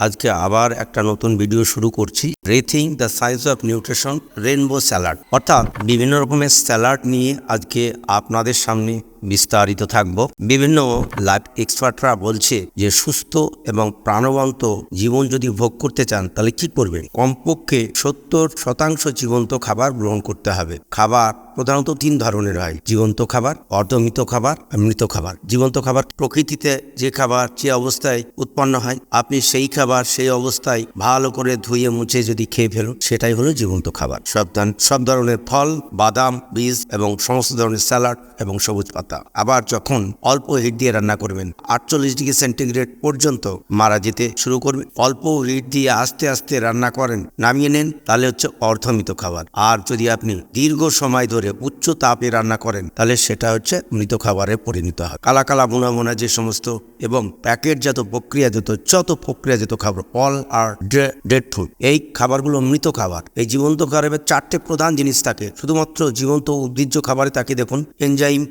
আজকে আবার একটা নতুন ভিডিও শুরু করছি। Rethinking the science of nutrition rainbow salad অর্থাৎ বিভিন্ন রকমের স্যালাড নিয়ে আজকে আপনাদের সামনে বিস্তারিত থাকব। বিভিন্ন লাইফ এক্সপার্টরা বলছে যে, সুস্থ এবং প্রাণবন্ত জীবন যদি ভোগ করতে চান, তাহলে কি করবেন? কমপক্ষে সত্তর শতাংশ জীবন্ত খাবার গ্রহণ করতে হবে। খাবার প্রধানত তিন ধরনের হয়। জীবন্ত খাবার, অর্ধমৃত খাবার মৃত খাবার। জীবন্ত খাবার প্রকৃতিতে যে খাবার, যে অবস্থায় উৎপন্ন হয়, আপনি সেই খাবার, সেই অবস্থায় ভালো করে ধুয়ে মুছে যদি খেয়ে ফেলুন, সেটাই হলো জীবন্ত খাবার। সব সব ধরনের ফল, বাদাম, বীজ এবং সমস্ত ধরনের স্যালাড এবং সবুজ পাতা। আবার যখন অল্প হিট দিয়ে রান্না করবেন, আটচল্লিশ ডিগ্রি সেন্টিগ্রেড পর্যন্ত মারা যেতে শুরু করবে অল্প হিট দিয়ে আস্তে আস্তে রান্না করেন, নামিয়ে নেন, তাহলে হচ্ছে অর্ধমিত খাবার। আর যদি আপনি দীর্ঘ সময় ধরে উচ্চ তাপে রান্না করেন, তাহলে সেটা হচ্ছে মৃত খাবারে পরিণত হয়। কালা কালা বোনা বোনা যে সমস্ত এবং প্যাকেটজাত প্রক্রিয়াজাত, যত প্রক্রিয়াজাত খাবার অল আর ডেড ফুড এই খাবারগুলো মৃত খাবার। এই জীবন্ত খাবারের চারটে প্রধান জিনিস থাকে। শুধুমাত্র জীবন্ত উদ্ভিজ্জ খাবারে তাকে দেখুন, এনজাইম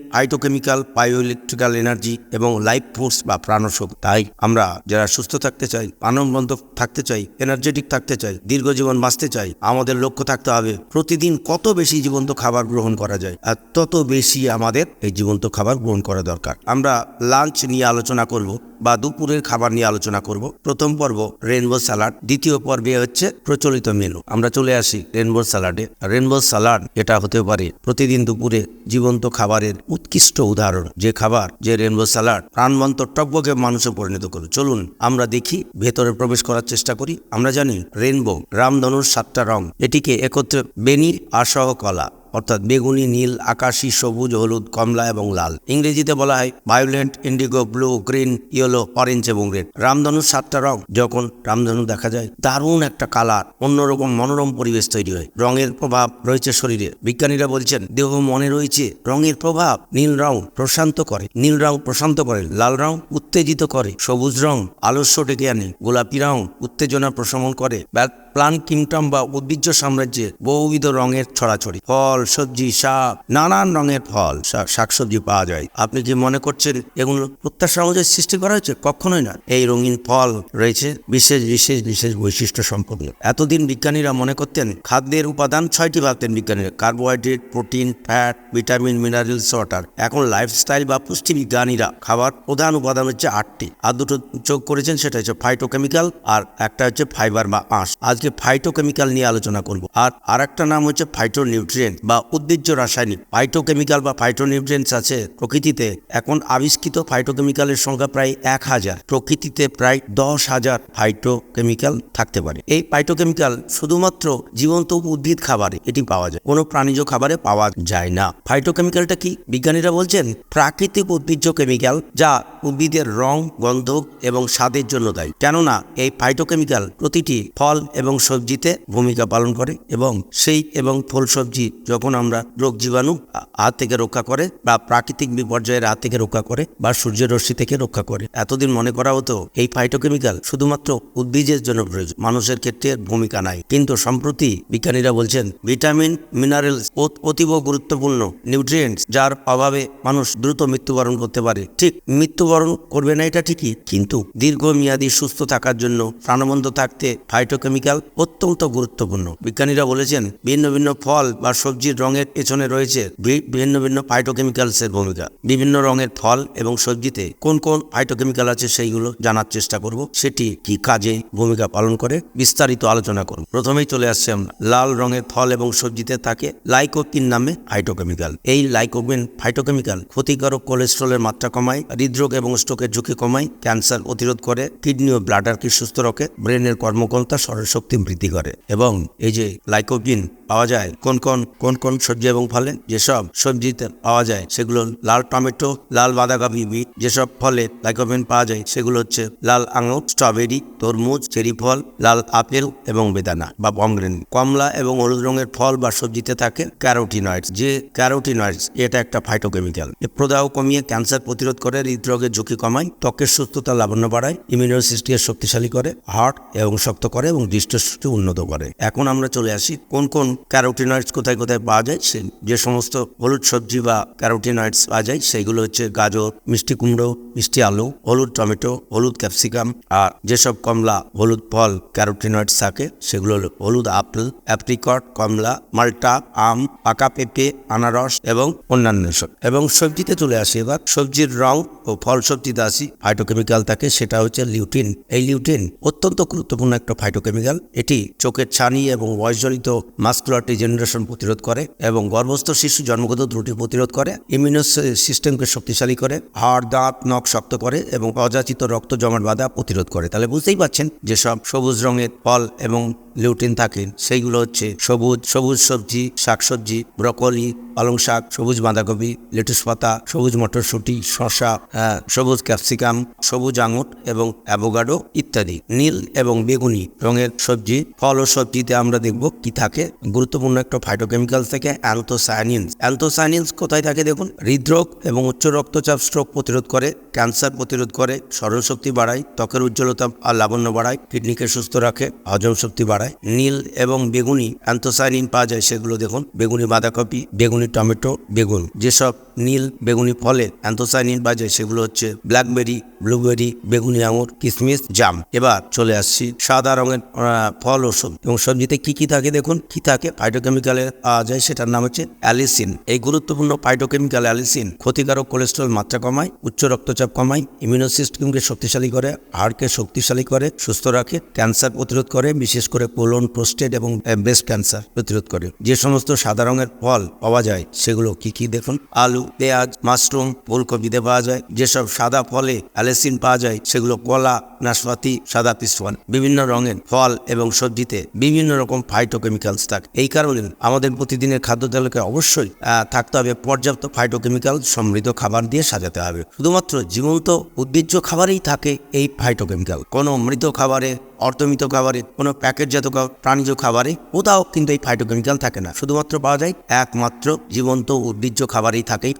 আইটোকেমিক্যাল বায়োইলেকট্রিক্যাল এনার্জি এবং লাইফ ফোর্স বা প্রাণশক্তি তাই আমরা যারা সুস্থ থাকতে চাই প্রাণবন্ত থাকতে চাই এনার্জেটিক থাকতে চাই, দীর্ঘ জীবন বাঁচতে চাই, আমাদের লক্ষ্য থাকতে হবে প্রতিদিন কত বেশি জীবন্ত খাবার গ্রহণ করা যায় আর তত বেশি আমাদের এই জীবন্ত খাবার গ্রহণ করা দরকার। আমরা লাঞ্চ নিয়ে আলোচনা করব। বা দুপুরের খাবার নিয়ে আলোচনা করব। প্রথম পর্ব রেনবো স্যালাড দ্বিতীয় পর্বে হচ্ছে প্রচলিত মেনু আমরা চলে আসি রেনবো স্যালাডে রেনবো স্যালাড এটা হতে পারে প্রতিদিন দুপুরে জীবন্ত খাবারের উৎকৃষ্ট উদাহরণ। যে খাবার, যে রেনবো স্যালাড প্রাণবন্ত টকবকে মানুষে পরিণত করে। চলুন আমরা দেখি, ভেতরে প্রবেশ করার চেষ্টা করি। আমরা জানি রেনবো রামধনুর সাতটা রং। এটিকে একত্রে বেনি আসহ কলা। অর্থাৎ বেগুনি, নীল, আকাশি, সবুজ, হলুদ, কমলা এবং লাল। ইংরেজিতে বলা হয় violent indigo blue green yellow orange এবং রেড রামধনুর সাতটা রং। যখন রামধনু দেখা যায়, দারুণ একটা কালার অন্যরকম মনোরম পরিবেশ তৈরি হয়। রঙের প্রভাব রয়েছে শরীরে। বিজ্ঞানীরা বলছেন, দেহ মনে রয়েছে, রঙের প্রভাব নীল রং প্রশান্ত করে। নীল রং প্রশান্ত করে, লাল রং উত্তেজিত করে। সবুজ রং আলস্য ডেকে আনে। গোলাপি রং উত্তেজনা প্রশমন করে। প্লান কিংডম বা উদ্ভিজ্জ সাম্রাজ্যে বহুবিধ রঙের ছড়াছড়ি, ফল, সবজি, শাক, নানান রঙের ফল শাকসবজি পাওয়া যায়। আপনি কি মনে করছেন এগুলো প্রত্যাশা অনুযায়ী সৃষ্টি করা হয়েছে? কখনোই না এই রঙিন ফল রয়েছে বিশেষ বিশেষ বিশেষ বৈশিষ্ট্য সম্পন্ন। এতদিন বিজ্ঞানীরা মনে করতেন খাদ্যের উপাদান ছয়টি ভাবতেন বিজ্ঞানীরা, carbohydrate, protein, fat, vitamin, minerals, water. এখন লাইফস্টাইল বা পুষ্টি বিজ্ঞানীরা খাবার প্রধান উপাদান হচ্ছে আটটি। আর দুটো যোগ করেছেন, সেটা হচ্ছে ফাইটোকেমিক্যাল আর একটা হচ্ছে ফাইবার বা আঁশ আজকে ফাইটোকেমিক্যাল নিয়ে আলোচনা করব। আর আর একটা নাম হচ্ছে ফাইটোনিউট্রিয়েন্ট বা উদ্ভিজ্জ রাসায়নিক। ফাইটোকেমিক্যাল বা ফাইটোনিউট্রিয়েন্টস আছে প্রকৃতিতে। এখন আবিষ্কৃত ফাইটোকেমিক্যালের সংখ্যা প্রায় এক হাজার। প্রকৃতিতে প্রায় দশ হাজার ফাইটোকেমিক্যাল থাকতে পারে। এই ফাইটোকেমিক্যাল শুধুমাত্র জীবন্ত উদ্ভিদ খাবারে এটি পাওয়া যায়। কোনো প্রাণীজ খাবারে পাওয়া যায় না। ফাইটোকেমিক্যালটা কি? বিজ্ঞানীরা বলছেন, প্রাকৃতিক উদ্ভিজ্জ কেমিক্যাল যা উদ্ভিদের রং, গন্ধ এবং স্বাদের জন্য দায়ী। কেননা এই ফাইটোকেমিক্যাল প্রতিটি ফল এবং সবজিতে ভূমিকা পালন করে এবং সেই এবং ফল সবজি যখন আমরা রোগ জীবাণু হাত থেকে রক্ষা করে বা প্রাকৃতিক বিপর্যয়ের হাত থেকে রক্ষা করে বা সূর্যের রশ্মি থেকে রক্ষা করে, এতদিন মনে করা হতো এই ফাইটোকেমিক্যাল শুধুমাত্র উদ্ভিদের জন্য প্রয়োজন, মানুষের ক্ষেত্রে ভূমিকা নাই। কিন্তু সম্প্রতি বিজ্ঞানীরা বলছেন, ভিটামিন, মিনারেলস অতীব গুরুত্বপূর্ণ নিউট্রিয়েন্টস যার অভাবে মানুষ দ্রুত মৃত্যুবরণ করতে পারে। ঠিক মৃত্যুবরণ করবে না এটা ঠিকই, কিন্তু দীর্ঘমেয়াদী সুস্থ থাকার জন্য প্রাণবন্ত থাকতে ফাইটোকেমিক্যাল অত্যন্ত গুরুত্বপূর্ণ। বিজ্ঞানীরা বলেছেন, ভিন্ন ভিন্ন ফল বা সবজির রঙের পেছনে রয়েছে ভিন্ন ভিন্ন ফাইটোকেমিক্যালসের ভূমিকা। বিভিন্ন রঙের ফল এবং সবজিতে কোন কোন ফাইটোকেমিক্যাল আছে সেইগুলো জানার চেষ্টা করব। সেটি কি কাজে ভূমিকা পালন করে, বিস্তারিত আলোচনা করব। প্রথমেই চলে আসছে আমরা। লাল রঙের ফল এবং সবজিতে থাকে লাইকোপিন নামে ফাইটোকেমিক্যাল এই লাইকোপিন ফাইটোকেমিক্যাল ক্ষতিকারক কোলেস্ট্রলের মাত্রা কমায়, হৃদরোগ এবং স্ট্রোকের ঝুঁকি কমায়, ক্যান্সার প্রতিরোধ করে কিডনি ও ব্লাডারকে সুস্থ রাখে ব্রেনের কর্মক্ষমতা শক্তি বৃদ্ধি করে এবং এই যে লাইকোপিন পাওয়া যায়। কোন কোন কোন কোন সবজি এবং ফলে যেসব সবজিতে পাওয়া যায়, সেগুলো লাল টমেটো, লাল বাঁধাকপি, বিট, যেসব ফলে লাইকোপিন পাওয়া যায়, সেগুলো হচ্ছে লাল আঙুর স্ট্রবেরি তরমুজ, চেরি ফল, লাল আপেল এবং বেদানা বা পমগ্রেন কমলা এবং হলুদ রঙের ফল বা সবজিতে থাকে ক্যারোটিনয়েডস যে ক্যারোটিনয়েডস এটা একটা ফাইটোকেমিক্যাল প্রদাহ কমিয়ে ক্যান্সার প্রতিরোধ করে, হৃদরোগের ঝুঁকি কমায়, ত্বকের সুস্থতা লাবণ্য বাড়ায় ইমিউনিটি শক্তিশালী করে হার্ট এবং শক্ত করে এবং দৃষ্টিশক্তি উন্নত করে। এখন আমরা চলে আসি কোন কোন ক্যারোটিনয়েডস কোথায় কোথায় পাওয়া যায়, সে যে সমস্ত হলুদ সবজি বা ক্যারোটিনয়েডস পাওয়া যায়, সেগুলো হচ্ছে গাজর, মিষ্টি কুমড়ো, মিষ্টি আলু, হলুদ টমেটো, হলুদ ক্যাপসিকাম আর যেসব কমলা, হলুদ ফল ক্যারোটিনয়েডস থাকে, সেগুলো হলো হলুদ আপেল, অ্যাপ্রিকট, কমলা, মাল্টা, আম, পাকা পেঁপে, আনারস এবং অন্যান্য সব। এবং সবজিতে চলে আসি এবার, সবজির রং ও ফল সবজিতে আসি ফাইটোকেমিক্যাল থাকে, সেটা হচ্ছে লিউটিন। এই লিউটিন অত্যন্ত গুরুত্বপূর্ণ একটা ফাইটোকেমিক্যাল এটি চোখের ছানি এবং বয়সজনিত মাস্কুলার জেনারেশন প্রতিরোধ করে এবং গর্ভস্থ শিশু জন্মগত ত্রুটি প্রতিরোধ করে ইমিউনো সিস্টেমকে শক্তিশালী করে, হাড়, দাঁত, নখ শক্ত করে এবং অযাচিত রক্ত জমাট বাধা প্রতিরোধ করে। তাহলে বুঝতেই পাচ্ছেন যেসব সবুজ রঙের ফল এবং লিউটিন থাকে সেইগুলো হচ্ছে সবুজ সবুজ সবজি শাকসবজি ব্রকলি পালং শাক সবুজ বাঁধাকপি লেটুস পাতা সবুজ মটরশুঁটি শসা হ্যাঁ, সবুজ ক্যাপসিকাম সবুজ আঙুর এবং অ্যাভোগাডো ইত্যাদি নীল এবং বেগুনি রঙের সবজি। ফল ও সবজিতে আমরা দেখব কি থাকে। গুরুত্বপূর্ণ একটা ফাইটোকেমিক্যাল থেকে অ্যান্থোসায়ানিনস অ্যান্থোসায়ানিনস কোথায় থাকে দেখুন? হৃদরোগ এবং উচ্চ রক্তচাপ স্ট্রোক প্রতিরোধ করে ক্যান্সার প্রতিরোধ করে স্মরণশক্তি বাড়ায় ত্বকের উজ্জ্বলতা আর লাবণ্য বাড়ায় কিডনিকে সুস্থ রাখে হজম শক্তি বাড়ায়। নীল এবং বেগুনি অ্যান্থোসাইনিন পাওয়া যায়, সেগুলো দেখুন। বেগুনি বাঁধাকপি, বেগুনি টমেটো, বেগুন। যেসব নীল বেগুনি ফলে অ্যান্থোসাইনিন পাওয়া যায়, সেগুলো হচ্ছে ব্ল্যাকবেরি, ব্লুবেরি, বেগুনি আঙুর কিশমিশ জাম। এবার চলে আসছি সাদা রঙের ফল ও সবজি এবং সবজিতে কি কি থাকে দেখুন? কি থাকে? ফাইটোকেমিক্যালে পাওয়া যায়, সেটার নাম হচ্ছে অ্যালিসিন। এই গুরুত্বপূর্ণ ফাইটোকেমিক্যাল অ্যালিসিন ক্ষতিকারক কোলেস্ট্রল মাত্রা কমায়, উচ্চ রক্তচাপ কমায় ইমিউনো সিস্টেমকে শক্তিশালী করে হাড়কে শক্তিশালী করে, সুস্থ রাখে ক্যান্সার প্রতিরোধ করে, বিশেষ করে কোলন, প্রোস্টেট এবং ব্রেস্ট ক্যান্সার প্রতিরোধ করে। যে সমস্ত সাদা রঙের ফল পাওয়া যায়, সেগুলো কি কি দেখুন? আলু, পেঁয়াজ, মাশরুম ফুলকপিতে পাওয়া যায়। যেসব সাদা ফলে অ্যালেসিন পাওয়া যায়, সেগুলো কলা, নাশপাতি, সাদা পিস্তল, বিভিন্ন রঙের ফল এবং সবজিতে বিভিন্ন রকম ফাইটোকেমিক্যালস থাকে। এই কারণে আমাদের প্রতিদিনের খাদ্য তালিকায় অবশ্যই থাকতে হবে পর্যাপ্ত ফাইটোকেমিক্যাল সমৃদ্ধ খাবার দিয়ে সাজাতে হবে। শুধুমাত্র জীবন্ত, উদ্ভিজ্জ খাবারেই থাকে এই ফাইটোকেমিক্যাল কোনো মৃত খাবারে অর্ধমিত খাবারে কোনো প্যাকেটজাত প্রাণীজ খাবারে, কোথাও কিন্তু এই ফাইটোকেমিক্যাল থাকে না। শুধুমাত্র পাওয়া যায় একমাত্র জীবন্ত উদ্ভিজ্জ খাবারেই থাকে এই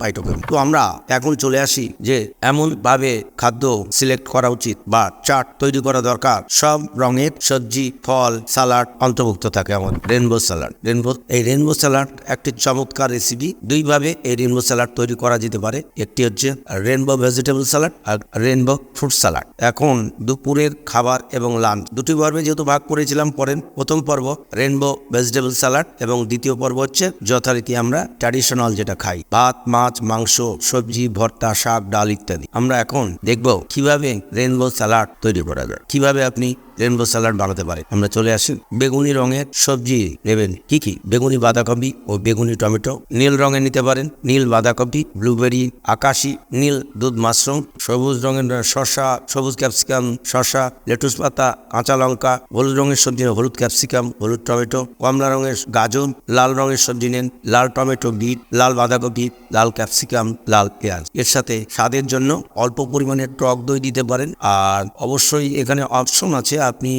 তো আমরা এখন চলে আসি যে এমন ভাবে খাদ্য সিলেক্ট করা উচিত বা চাট তৈরি করা দরকার। সব রঙের সবজি, ফল সালাড অন্তর্ভুক্ত থাকে আমাদের। রেনবো স্যালাড রেনবো এই রেনবো স্যালাড একটি চমৎকার রেসিপি দুইভাবে এই রেনবো স্যালাড তৈরি করা যেতে পারে। একটি হচ্ছে রেনবো ভেজিটেবল স্যালাড আর রেনবো ফ্রুট স্যালাড এখন দুপুরের খাবার এবং লাঞ্চ দুটি পর্বে যেহেতু ভাগ করেছিলাম পরেন প্রথম পর্ব রেনবো ভেজিটেবল স্যালাড এবং দ্বিতীয় পর্ব হচ্ছে যথারীতি আমরা ট্র্যাডিশনাল যেটা খাই, ভাত, মাছ, মাংস, সবজি, ভর্তা, শাক, ডাল ইত্যাদি। আমরা এখন দেখব কীভাবে রেনবো স্যালাড তৈরি করা যায়। কীভাবে আপনি রেনবো স্যালাড বানাতে পারে। আমরা চলে আসি বেগুনি রঙের সবজি নেবেন। কি কি? বেগুনি বাঁধাকপি ও বেগুনি টমেটো। নীল রঙের নিতে পারেন। নীল বাঁধাকপি ব্লুবেরি আকাশি, নীল, দুধ মাশরুম, সবুজ রঙের শসা, সবুজ ক্যাপসিকাম শসা লেটুস পাতা, কাঁচা লঙ্কা, হলুদ রঙের সবজি হলুদ ক্যাপসিকাম হলুদ টমেটো, কমলা রঙের গাজর, লাল রঙের সবজি নেন। লাল টমেটো বিট লাল বাঁধাকপি, লাল ক্যাপসিকাম লাল পেঁয়াজ। এর সাথে স্বাদের জন্য অল্প পরিমাণে টক দই দিতে পারেন। আর অবশ্যই এখানে অপশন আছে আপনি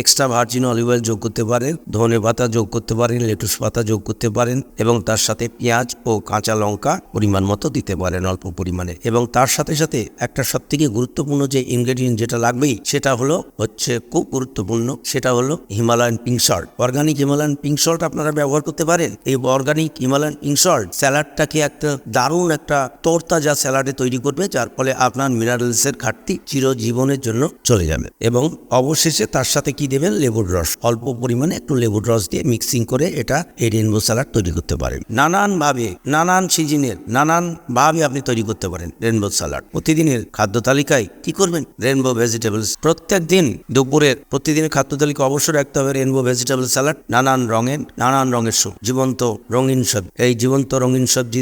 এক্সট্রা ভার্জিন অলিভ অয়েল যোগ করতে পারেন, ধনে পাতা যোগ করতে পারেন লেটুস পাতা যোগ করতে পারেন এবং তার সাথে পেঁয়াজ ও কাঁচা লঙ্কা পরিমাণ মতো দিতে পারেন অল্প পরিমাণে। এবং তার সাথে সাথে একটা সব থেকে গুরুত্বপূর্ণ যে ইনগ্রেডিয়েন্ট যেটা লাগবেই, সেটা হলো হচ্ছে খুব গুরুত্বপূর্ণ, সেটা হলো Himalayan pink salt organic Himalayan pink salt আপনারা ব্যবহার করতে পারেন। এই অর্গানিক হিমালয়ান পিঙ্ক সল্ট স্যালাডটাকে একটা দারুণ একটা তরতাজা স্যালাডে তৈরি করবে, যার ফলে আপনার মিনারেলসের ঘাটতি চিরজীবনের জন্য চলে যাবে। এবং অবশেষে তার সাথে কি দেবেন? লেবুর রস। অল্প পরিমাণে একটু লেবুর রস দিয়ে মিক্সিং করে এটা এই রেনবো স্যালাড তৈরি করতে পারেন। নানান ভাবে নানান সিজনের নানান ভাবে আপনি তৈরি করতে পারেন রেনবো স্যালাড প্রতিদিনের খাদ্য তালিকায় কি করবেন? রেনবো ভেজিটেবলস প্রত্যেক দিন দুপুরের প্রতিদিনের খাদ্য তালিকা অবশ্যই রাখতে হবে রেনবো ভেজিটেবল স্যালাড নানান রঙের নানান রঙের সব জীবন্ত রঙিন সবজি। এই জীবন্ত রঙিন সবজি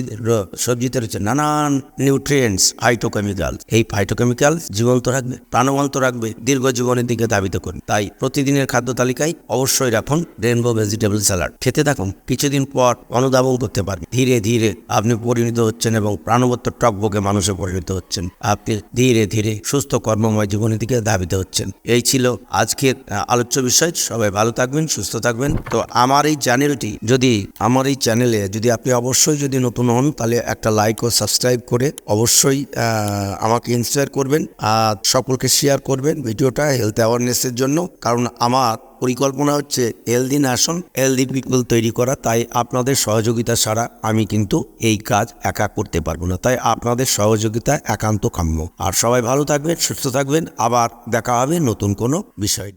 সবজিতে রয়েছে নানান নিউট্রিয়েন্টস ফাইটোকেমিক্যাল এই ফাইটোকেমিক্যাল জীবন্ত রাখবে, প্রাণবন্ত রাখবে, দীর্ঘ জীবনের দিকে ধাবিত করবে তাই প্রতিদিনের খাদ্য তালিকায় অবশ্যই রাখুন রেনবো ভেজিটেবল স্যালাড খেতে থাকুন, কিছুদিন পর অনুধাবন করতে পারবেন ধীরে ধীরে আপনি পরিণত হচ্ছেন এবং প্রাণবত্ত টকবকে মানুষে পরিণত হচ্ছেন। আপনি ধীরে ধীরে সুস্থ কর্মময় জীবনের দিকে ধাবিত হচ্ছেন। এই ছিল আজকের আলোচ্য বিষয়। সবাই ভালো থাকবেন, সুস্থ থাকবেন। তো আমার এই চ্যানেলটি যদি, আমার এই চ্যানেলে যদি আপনি অবশ্যই যদি নতুন হন, তাহলে একটা লাইক ও সাবস্ক্রাইব করে অবশ্যই আমাকে ইন্সপায়ার করবেন। আর সকলকে শেয়ার করবেন। ভিডিওটা হেলথ অ্যাওয়ারনেসের জন্য, কারণ আমার পরিকল্পনা হচ্ছে হেলদি ন্যাশন হেলদি পিপল তৈরি করা, তাই আপনাদের সহযোগিতা ছাড়া আমি কিন্তু এই কাজ একা করতে পারব না। তাই আপনাদের সহযোগিতা একান্ত কাম্য। আর সবাই ভালো থাকবেন, সুস্থ থাকবেন, আবার দেখা হবে নতুন কোনো বিষয়